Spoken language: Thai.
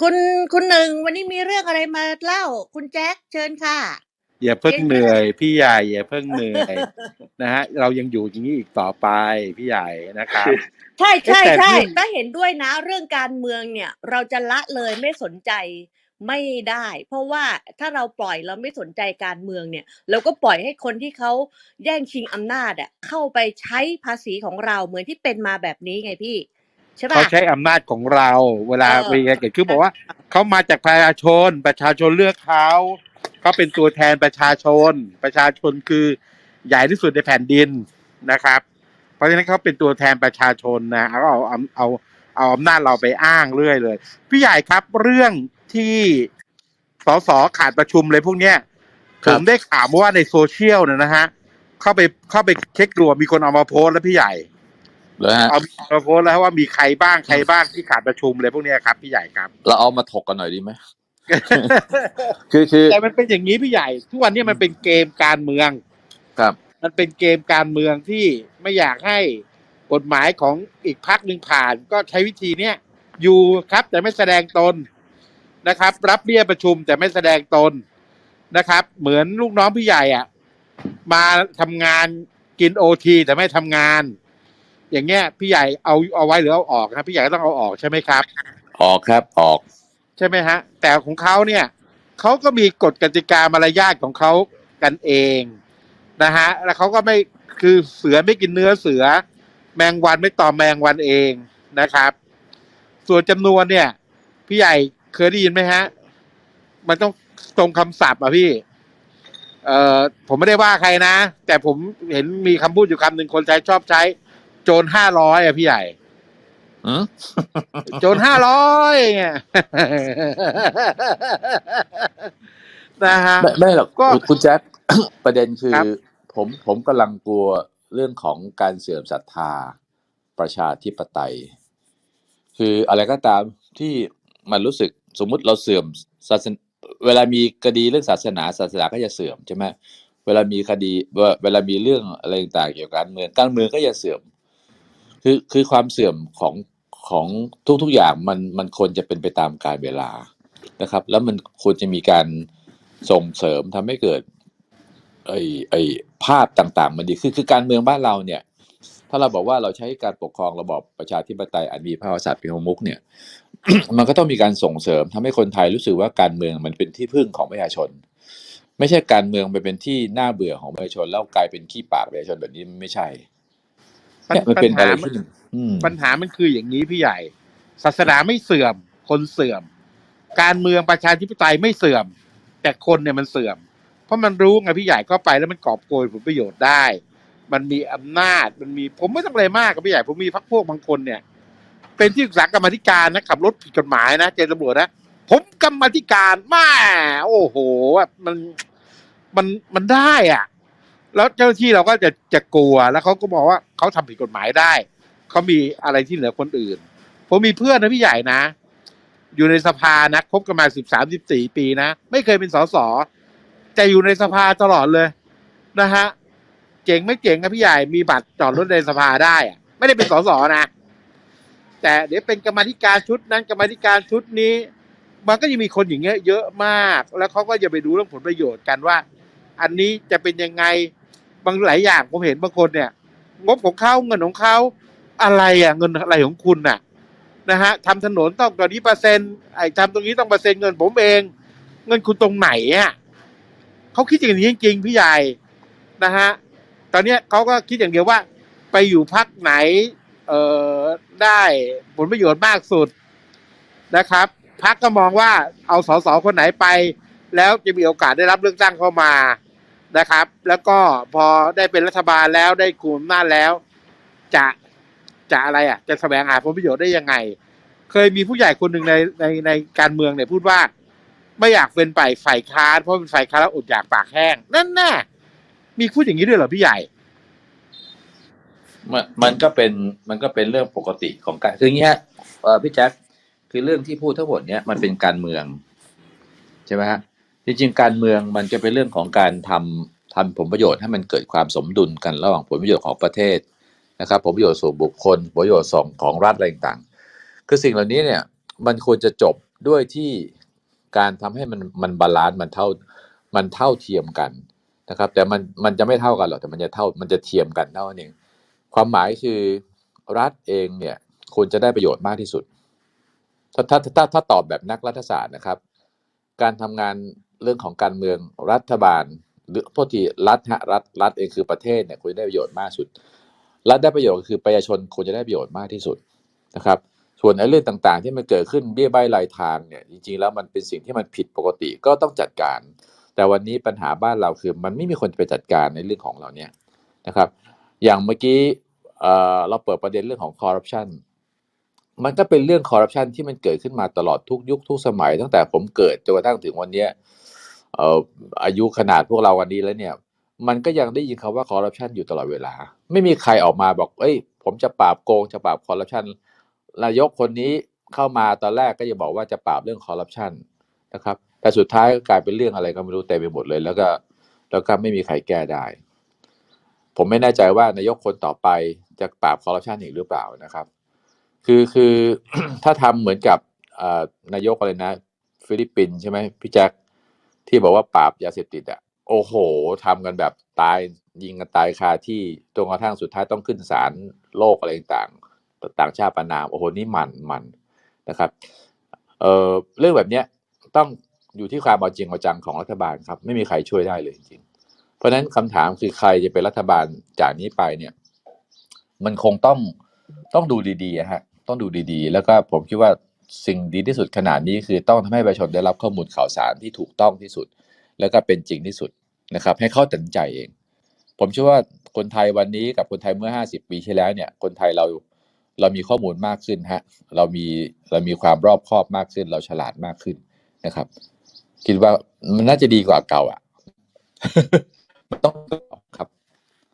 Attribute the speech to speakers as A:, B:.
A: คุณคุณหนึ่งวันนี้มีเรื่องอะไรมาเล่า คุณแจ็คเชิญค่ะ
B: อย่าเพิ่ง
A: เย็น
B: เหนื่อย พี่ใหญ่อย่าเพิ่งเหนื่อยนะฮะเรายังอยู่อย่างนี้อีกต่อไปพี่ใหญ่นะครับ
A: ใช่ใช่
B: แต่
A: ใช่
B: ที่
A: ถ้าเห็นด้วยนะเรื่องการเมืองเนี่ย เราจะละเลยไม่สนใจไม่ได้ เพราะว่าถ้าเราปล่อยเราไม่สนใจการเมืองเนี่ย เราก็ปล่อยให้คนที่เขาแย่งชิงอำนาจอะเข้าไปใช้ภาษีของเราเหมือนที่เป็นมาแบบนี้ไงพี่ ใช่
B: เขา
A: ป่ะ
B: ใช้อำนาจของเราเวลา
A: เออ
B: มีอะไรเกิดขึ้นบอกว่าเขามาจากประชาชน ประชาชนเลือกเขาเขาเป็นตัวแทนประชาชน ประชาชนคือใหญ่ที่สุดในแผ่นดินนะครับ เพราะฉะนั้นเขาเป็นตัวแทนประชาชนนะเอาเอาเอาเอาเอาอำนาจเราไปอ้างเรื่อยเลย พี่ใหญ่ครับเรื่องที่สสขาดประชุมเลยพวกเนี้ย
C: ค
B: ผ
C: รับ
B: มได้ข่าวมาว่าในโซเชียลเนี่ยนะฮะเข้าไปเข้าไปเช็คดูมีคนเอามาโพสต์แล้วพี่ใหญ่
C: แล้วฮะ
B: เอามาโพสต์แล้วว่ามีใครบ้างใครบ้างที่ขาดประชุมเลยพวกเนี้ยครับพี่ใหญ่ครับ
C: เราเอามาถกกันหน่อยดีไหมคือคือ
B: แต่มันเป็นอย่างนี้พี่ใหญ่ ทุกวันนี้มันเป็นเกมการเมือง
C: ครับ
B: มันเป็นเกมการเมืองที่ไม่อยากให้กฎหมายของอีกพักหนึ่งผ่าน ก็ใช้วิธีเนี้ยอยู่ครับแต่ไม่แสดงตนนะครับ รับเบี้ยประชุมแต่ไม่แสดงตนนะครับ เหมือนลูกน้องพี่ใหญ่อะ มาทำงานกินโอทีแต่ไม่ทำงาน อย่างเงี้ยพี่ใหญ่เอาเอาไว้หรือเอาออกครับพี่ใหญ่ก็ต้องเอาออกใช่ไหมครับ
C: ออกครับออก
B: ใช่ไหมฮะ แต่ของเขาเนี่ยเขาก็มีกฎกติกามารยาทของเขากันเองนะฮะแล้วเขาก็ไม่คือเสือไม่กินเนื้อเสือ แมงวันไม่ตอมแมงวันเองนะครับ ส่วนจำนวนเนี่ย พี่ใหญ่เคยได้ยินไหมฮะ มันต้องตรงคำศัพท์อะพี่ เอ่อผมไม่ได้ว่าใครนะ แต่ผมเห็นมีคำพูดอยู่คำหนึ่งคนใช้ชอบใช้ โจรห้าร้อยอะพี่ใหญ่
C: อืม
B: โจรห้าร้อยเนี่ยนะฮะ
C: ไม่ไม่หรอก
B: ก็
C: คุณคุณแจ็คประเด็นคือ
B: ครับ
C: ผมผมกำลังกลัวเรื่องของการเสื่อมศรัทธาประชาธิปไตย คืออะไรก็ตามที่มันรู้สึกสมมุติเราเสื่อมศาสนเวลามีคดีเรื่องศาสนาศาสนาก็จะเสื่อมใช่ไหมเวลามีคดีเวลาเวลามีเรื่องอะไรต่างๆเกี่ยวกับการเมืองการเมืองก็จะเสื่อม คือคือความเสื่อมของของทุกๆอย่างมันมันควรจะเป็นไปตามกาลเวลานะครับ แล้วมันควรจะมีการส่งเสริมทำให้เกิดไอ้ไอ้ภาพต่างๆ มันดีคือคือการเมืองบ้านเราเนี่ย ถ้าเราบอกว่าเราใช้การปกครองระบอบประชาธิปไตยอันมีพระมหากษัตริย์เป็นประมุขเนี่ย มันก็ต้องมีการส่งเสริมทำให้คนไทยรู้สึกว่าการเมืองมันเป็นที่พึ่งของประชาชน ไม่ใช่การเมืองไปเป็นที่น่าเบื่อของประชาชนแล้วกลายเป็นขี้ปากประชาชนแบบนี้มันไม่ใช่ มันเป็น
B: ปัญ
C: อะไร
B: หามัน
C: ที่อืม
B: ปัญหามันคืออย่างนี้พี่ใหญ่ ศาสนาไม่เสื่อม คนเสื่อม การเมืองประชาธิปไตยไม่เสื่อม แต่คนเนี่ยมันเสื่อม เพราะมันรู้ไงพี่ใหญ่ก็ไปแล้วมันกอบโกยผลประโยชน์ได้ มันมีอำนาจมันมีผมไม่ต้องอะไรมากกับพี่ใหญ่ ผมมีพักพวกบางคนเนี่ย เป็นที่ปรึกษากรรมาธิการนะขับรถผิดกฎหมายนะเจอตำรวจนะผมกรรมาธิการมาโอ้โหแบบมันมันมันได้อะ แล้วเจ้าหน้าที่เราก็จะจะกลัวแล้วเขาก็บอกว่าเขาทำผิดกฎหมายได้เขามีอะไรที่เหนือคนอื่น ผมมีเพื่อนนะพี่ใหญ่นะ อยู่ในสภานะคบกันมาสิบสามสิบสี่ปีนะ ไม่เคยเป็นสสแต่อยู่ในสภาตลอดเลยนะฮะเจ๋งไม่เจ๋งนะพี่ใหญ่มีบัตรจอดรถในสภาได้อะไม่ได้เป็นสสนะแต่เดี๋ยวเป็นกรรมธิการชุดนั้นกรรมธิการชุดนี้ มันก็ยังมีคนอย่างเงี้ยเยอะมาก แล้วเขาก็จะไปดูเรื่องผลประโยชน์กันว่า อันนี้จะเป็นยังไง บางหลายอย่างผมเห็นบางคนเนี่ย งบของเขาเงินของเขาอะไรอะเงินอะไรของคุณน่ะนะฮะทำถนนต้องตอนนี้เปอร์เซ็นต์ไอ้ทำตรงนี้ต้องเปอร์เซ็นต์เงินผมเอง เงินคุณตรงไหนอะเขาคิดอย่างนี้จริงๆพี่ใหญ่นะฮะตอนเนี้ยเขาก็คิดอย่างเดียวว่า ไปอยู่พักไหน เอ่อได้ผลประโยชน์มากสุดนะครับพักก็มองว่าเอาสสคนไหนไป แล้วจะมีโอกาสได้รับเลือกตั้งเข้ามา นะครับ แล้วก็พอได้เป็นรัฐบาลแล้วได้กลุ่มอำนาจแล้ว จะจะอะไรอะ จะแสวงหาผลประโยชน์ได้ยังไง เคยมีผู้ใหญ่คนหนึ่งในในในการเมืองเนี่ยพูดว่า ไม่อยากเป็นฝ่ายฝ่ายค้านเพราะเป็นฝ่ายค้านแล้วอดอยากปากแห้งนั่นแน่มีพูดอย่างนี้ด้วยเหรอพี่ใหญ่
C: มันมันก็เป็นมันก็เป็นเรื่องปกติของการคืออย่างเงี้ยเอ่อพี่แจ๊คคือเรื่องที่พูดทั้งหมดเนี้ยมันเป็นการเมือง ใช่ไหมฮะ จริงๆการเมืองมันจะเป็นเรื่องของการทำทำผลประโยชน์ให้มันเกิดความสมดุลกันระหว่างผลประโยชน์ของประเทศนะครับผลประโยชน์ส่วนบุคคลผลประโยชน์ส่งของรัฐอะไรต่างๆ คือสิ่งเหล่านี้เนี่ยมันควรจะจบด้วยที่การทำให้มันมันบาลานซ์มันเท่ามันเท่าเทียมกันนะครับ แต่มันมันจะไม่เท่ากันหรอกแต่มันจะเท่ามันจะเทียมกันเท่านั้นเองความหมายคือรัฐเองเนี่ยควรจะได้ประโยชน์มากที่สุด ถ้าถ้าถ้าถ้าตอบแบบนักรัฐศาสตร์นะครับ การทำงาน เรื่องของการเมืองรัฐบาล หรือโทษทีรัฐฮะรัฐรัฐเองคือประเทศเนี่ยควรจะได้ประโยชน์มากสุด รัฐได้ประโยชน์ก็คือประชาชนควรจะได้ประโยชน์มากที่สุดนะครับ ส่วนไอ้เรื่องต่างๆ ที่มันเกิดขึ้นเบี้ยใบรายทางเนี่ยจริงๆแล้วมันเป็นสิ่งที่มันผิดปกติก็ต้องจัดการ แต่วันนี้ปัญหาบ้านเราคือ มันไม่มีคนไปจัดการในเรื่องของเราเนี่ยนะครับ อย่างเมื่อกี้เเราเปิดประเด็นเรื่องของคอร์รัปชัน มันก็เป็นเรื่องคอร์รัปชันที่มันเกิดขึ้นมาตลอดทุกยุคทุกสมัย ตั้งแต่ผมเกิดจนกระทั่งถึงวันนี้อายุขนาดพวกเราวันนี้แล้วเนี่ย มันก็ยังได้ยินคำว่าคอร์รัปชันอยู่ตลอดเวลา ไม่มีใครออกมาบอก เอ้ย ผมจะปราบโกงจะปราบคอร์รัปชันนายกคนนี้เข้ามาตอนแรกก็จะบอกว่าจะปราบเรื่องคอร์รัปชันนะครับ แต่สุดท้ายก็กลายเป็นเรื่องอะไรก็ไม่รู้เต็มไปหมดเลย แล้วก็แล้วก็ไม่มีใครแก้ได้ ผมไม่แน่ใจว่านายกคนต่อไปจะปราบคอร์รัปชันอีกหรือเปล่านะครับ คือคือถ้าทำเหมือนกับนายกอะไรนะ ฟิลิปปินส์ใช่ไหมพี่แจ็คที่บอกว่าปราบยาเสพติดอะโอ้โหทำกันแบบตายยิงกันตายคาที่จนกระทั่งสุดท้ายต้องขึ้นศาลโลกอะไรต่างต่างชาติประนาม โอ้โห นี่มันมันนะครับเออเรื่องแบบเนี้ยต้องอยู่ที่ความเอาจริงเอาจังของรัฐบาลครับ ไม่มีใครช่วยได้เลยจริงเพราะฉะนั้นคำถามคือใครจะเป็นรัฐบาลจากนี้ไปเนี่ย มันคงต้องต้องดูดีๆอะฮะ ต้องดูดีๆ แล้วก็ผมคิดว่าสิ่งดีที่สุดขนาดนี้คือต้องทำให้ประชาชนได้รับข้อมูลข่าวสารที่ถูกต้องที่สุด แล้วก็เป็นจริงที่สุดนะครับ ให้เขาตัดสินใจเอง ผมเชื่อว่าคนไทยวันนี้กับคนไทยเมื่อ 50 ปีที่แล้วเนี่ย คนไทยเราเรามีข้อมูลมากขึ้นฮะเรามีเรามีความรอบคอบมากขึ้น เราฉลาดมากขึ้นนะครับ คิดว่ามันน่าจะดีกว่าเก่าอะต้อง